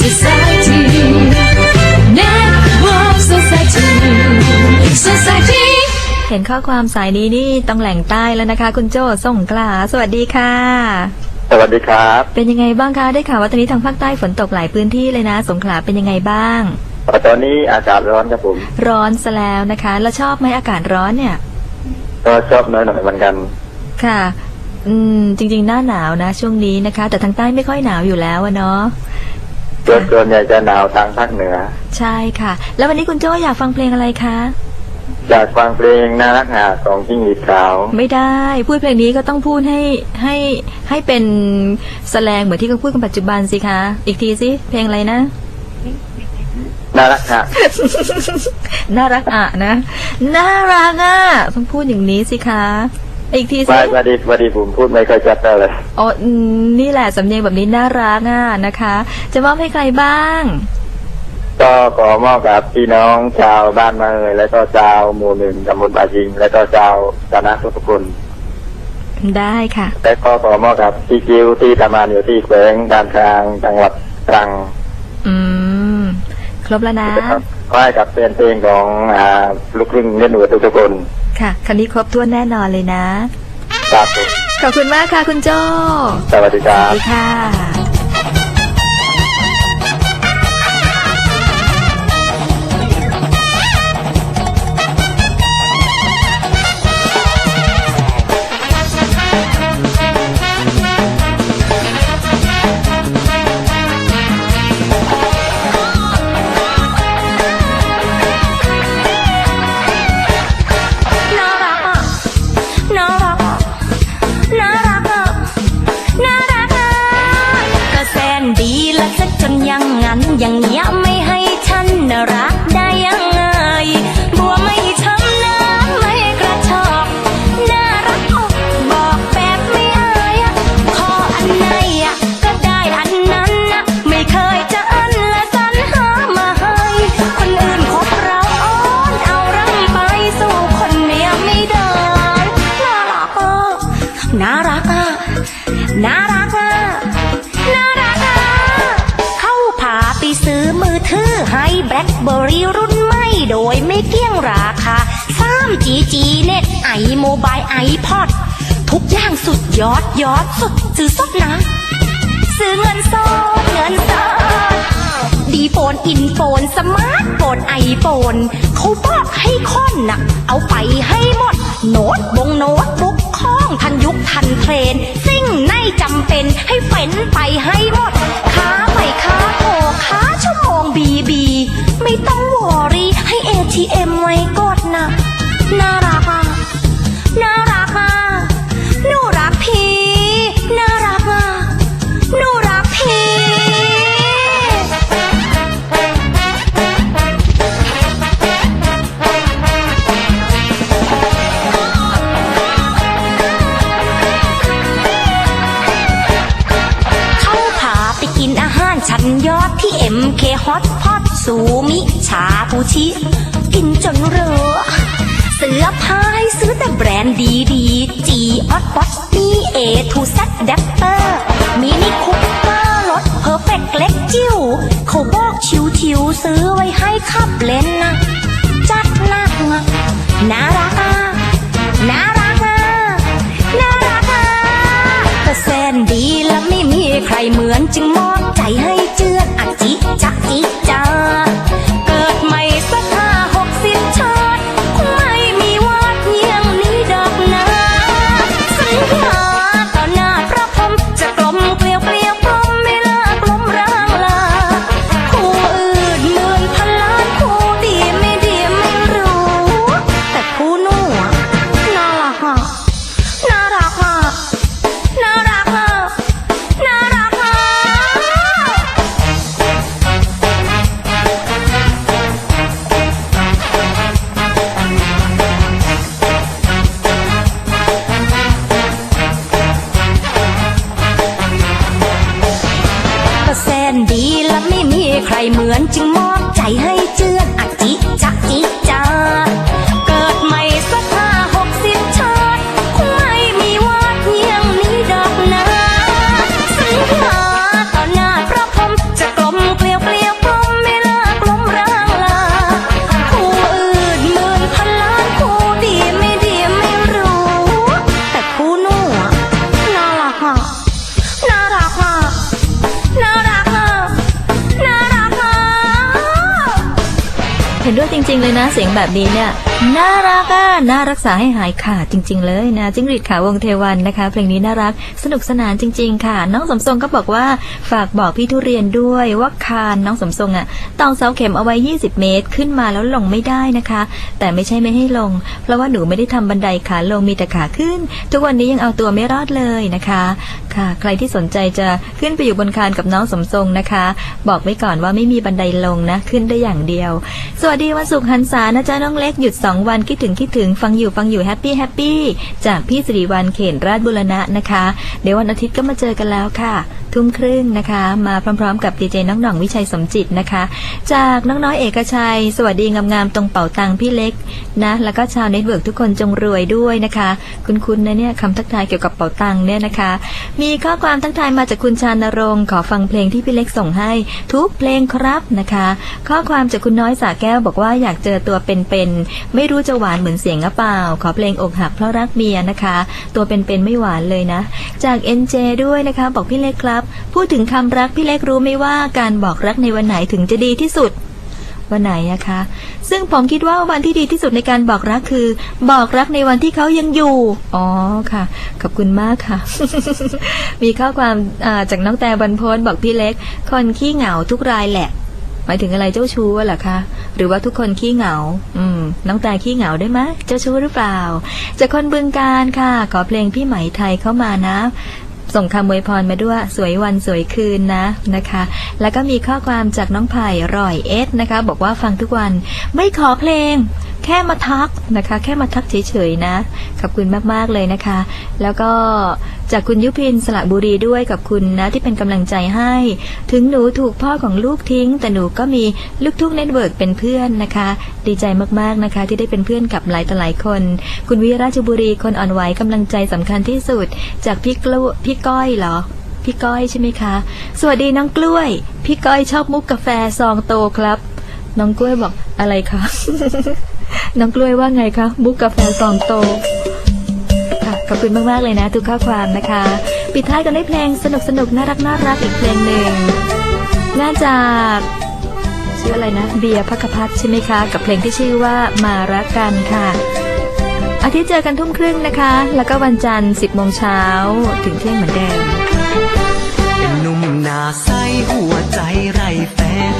Society Network Society Society เห็นข้อความสายนี้นี่ต้องแหล่งใต้แล้วนะคะ คุณโจ้ส่งกลาสวัสดีค่ะ สวัสดีครับ เป็นยังไงบ้างคะได้ข่าวว่าตอนนี้ทางภาคใต้ฝนตกหลายพื้นที่เลยนะ สงขลาเป็นยังไงบ้าง ตอนนี้อากาศร้อนครับผม ร้อนซะแล้วนะคะ แล้วชอบไหมอากาศร้อนเนี่ย ก็ชอบน้อยหน่อยเหมือนกัน ค่ะ อืม จริง ๆ หน้าหนาวนะ ช่วงนี้นะคะ แต่ทางใต้ไม่ค่อยหนาวอยู่แล้วอะเนาะ ส่วนส่วนใหญ่จะหนาวทางภาคเหนือ ใช่ค่ะ แล้ววันนี้คุณโจ้อยากฟังเพลงอะไรคะ อยากฟังเพลงน่ารักหาของจิ้งหรีดขาว ไม่ได้พูดเพลงนี้ก็ต้องพูดให้ให้ให้เป็นแสลงเหมือนที่เขาพูดกันปัจจุบันสิคะ อีกทีสิเพลงอะไรนะ น่ารักหาน่ารักอะนะ น่ารักอะต้องพูดอย่างนี้สิคะ อีกทีสิว่าพอดีพอดีผมพูดไม่ค่อยชัดเท่าเลยอ๋ออืมนี่แหละสำเนียงแบบนี้น่ารักอะนะคะ จะมอบให้ใครบ้าง ก็ขอมอบกับพี่น้องชาวบ้านมาเลยแล้วก็ชาวหมู่หนึ่งตำบลบาจิง แล้วก็ชาวคณะทุกคนได้ค่ะ และก็ขอมอบกับพี่จิวที่ทำงานอยู่ที่แขวงการทางจังหวัดตรังอืม ครบแล้วนะก็ให้กับเป็นเพลงของอ่าลูกครึ่งเล่นหัวทุกๆคน ค่ะคันนี้ครบถ้วนแน่นอนเลยนะ ครับผมขอบคุณมากค่ะคุณโจ้สวัสดีครัสวับสดีค่ะ ยไม่เกี่ยงราคา 3G G เน็ตไอโมบายไอพอดทุกอย่างสุดยอดยอดสุดซื้อสดนะ ซื้อเงินสดเงินสดดีโฟนอินโฟนสมาร์ทโฟนไอโฟนเขาบอกให้ค่อนน่ะเอาไปให้หมด โน้ตบงโน้ตบุ๊กข้องทันยุคทันเทรนสิ่งไหนจำเป็นให้เฟ้นไปให้หมด MK Hot Pot สูมิชาบูชิ กินจนเรอเสื้อผ้าให้ซื้อแต่แบรนด์ดีดีจีออตบอสมีเอทูซ็ตแดปเตอร์มินิคุปเปอร์รถเพอร์เฟกเล็กจิ๋วเขาบอกชิวชิวๆซื้อไว้ให้ขับเล่นนะจัดหนักอะน่ารักอะน่ารักอะน่ารักอะก็แสนดีและไม่มีใครเหมือนจึงม มีใครเหมือนจึงม นด้วยจริง ๆ เลยนะเสียงแบบนี้เนี่ย น่ารักอะน่ารักษาให้หายขาดจริง ๆ เลยนะจิ้งหรีดขาววงเทวันนะคะ เพลงนี้น่ารักสนุกสนานจริง ๆ ค่ะ น้องสมทรงก็บอกว่าฝากบอกพี่ทุเรียนด้วยว่าคานน้องสมทรงอะตองเสาเข็มเอาไว้ 20 เมตรขึ้นมาแล้วลงไม่ได้นะคะ แต่ไม่ใช่ไม่ให้ลง เพราะว่าหนูไม่ได้ทำบันไดขาลงมีแต่ขาขึ้น ทุกวันนี้ยังเอาตัวไม่รอดเลยนะคะ ค่ะ ใครที่สนใจจะขึ้นไปอยู่บนคานกับน้องสมทรงนะคะ บอกไว้ก่อนว่าไม่มีบันไดลงนะขึ้นได้อย่างเดียว สวัสดีวันศุกร์หันษานะจ๊ะน้องเล็กหยุดสอองวันคิดถึงคิดถึงฟังอยู่ฟังอยู่แฮปปี้แฮปปี้จากพี่สิริวันเขนราชบุรณะนะคะ เดี๋ยววันอาทิตย์ก็มาเจอกันแล้วค่ะ ทุ่มครึ่งนะคะ มาพร้อมๆ กับดีเจน้องหน่องวิชัยสมจิตนะคะ จากน้องน้อยเอกชัย สวัสดีงามๆตรงเป่าตังพี่เล็กนะแล้วก็ชาวเน็ตเวิร์กทุกคนจงรวยด้วยนะคะ คุณคุณนะเนี่ยคำทักทายเกี่ยวกับเป่าตังเนี่ยนะคะ มีข้อความทักทายมาจากคุณชานรงค์ขอฟังเพลงที่พี่เล็กส่งให้ทุกเพลงครับนะคะ ข้อความจากคุณน้อยสาแก้วบอกว่าอยากเจอตัวเป็นๆไม่รู้จะหวานเหมือนเสียงหรือเปล่า ขอเพลงอกหักเพราะรักเมียนะคะ ตัวเป็นๆไม่หวานเลยนะ จาก NJ ด้วยนะคะ บอกพี่เล็กครับพูดถึงคำรักพี่เล็กรู้ไหมว่าการบอกรักในวันไหนถึงจะดีที่สุด วันไหนอะคะ ซึ่งผมคิดว่าวันที่ดีที่สุดในการบอกรักคือ บอกรักในวันที่เขายังอยู่ อ๋อค่ะ ขอบคุณมากค่ะ มีข้อความาจากน้องแต่บันพนบอกพี่เล็ก คนขี้เหงาทุกรายแหละหมายถึงอะไรเจ้าชู้อะเหรอคะหรือว่าทุกคนขี้เหงา อืม น้องแต่ขี้เหงาได้ไหมเจ้าชู้หรือเปล่าจากคนบึงการค่ะ ขอเพลงพี่ไหมไทยเข้ามานะ ส่งคำอวยพรมาด้วยสวยวันสวยคืนนะนะคะ แล้วก็มีข้อความจากน้องไผ่ร่อยเอสนะคะ บอกว่าฟังทุกวันไม่ขอเพลง แค่มาทักนะคะ แค่มาทักเฉยๆนะขอบคุณมากๆเลยนะคะ แล้วก็จากคุณยุพินสระบุรีด้วยกับคุณนะที่เป็นกำลังใจให้ ถึงหนูถูกพ่อของลูกทิ้ง แต่หนูก็มีลูกทุ่งเน็ตเวิร์กเป็นเพื่อนนะคะ ดีใจมากๆนะคะ ที่ได้เป็นเพื่อนกับหลายต่อหลายคน คุณวิราชบุรีคนอ่อนไหวกำลังใจสำคัญที่สุด จากพี่กล้วยพี่ก้อยเหรอ พี่ก้อยใช่ไหมคะ สวัสดีน้องกล้วย พี่ก้อยชอบมุกกาแฟซองโตครับ น้องกล้วยบอกอะไรคะ น้องกล้วยว่าไงคะ มุกกาแฟซองโตค่ะขอบคุณมากๆเลยนะ ทุกข้อความนะคะ ปิดท้ายกันด้วยเพลงสนุกสนุกน่ารักน่ารักอีกเพลงหนึ่งน่าจากชื่ออะไรนะ เบียร์พักพัฒใช่ไหมคะ กับเพลงที่ชื่อว่ามารักกันค่ะ อาทิตย์เจอกันทุ่มครึ่งนะคะ แล้วก็วันจันทร์10โมงเช้าถึงเที่ยงเหมือนเดิมเป็นหนุ่มหน้าใสหัวใจไรแฟน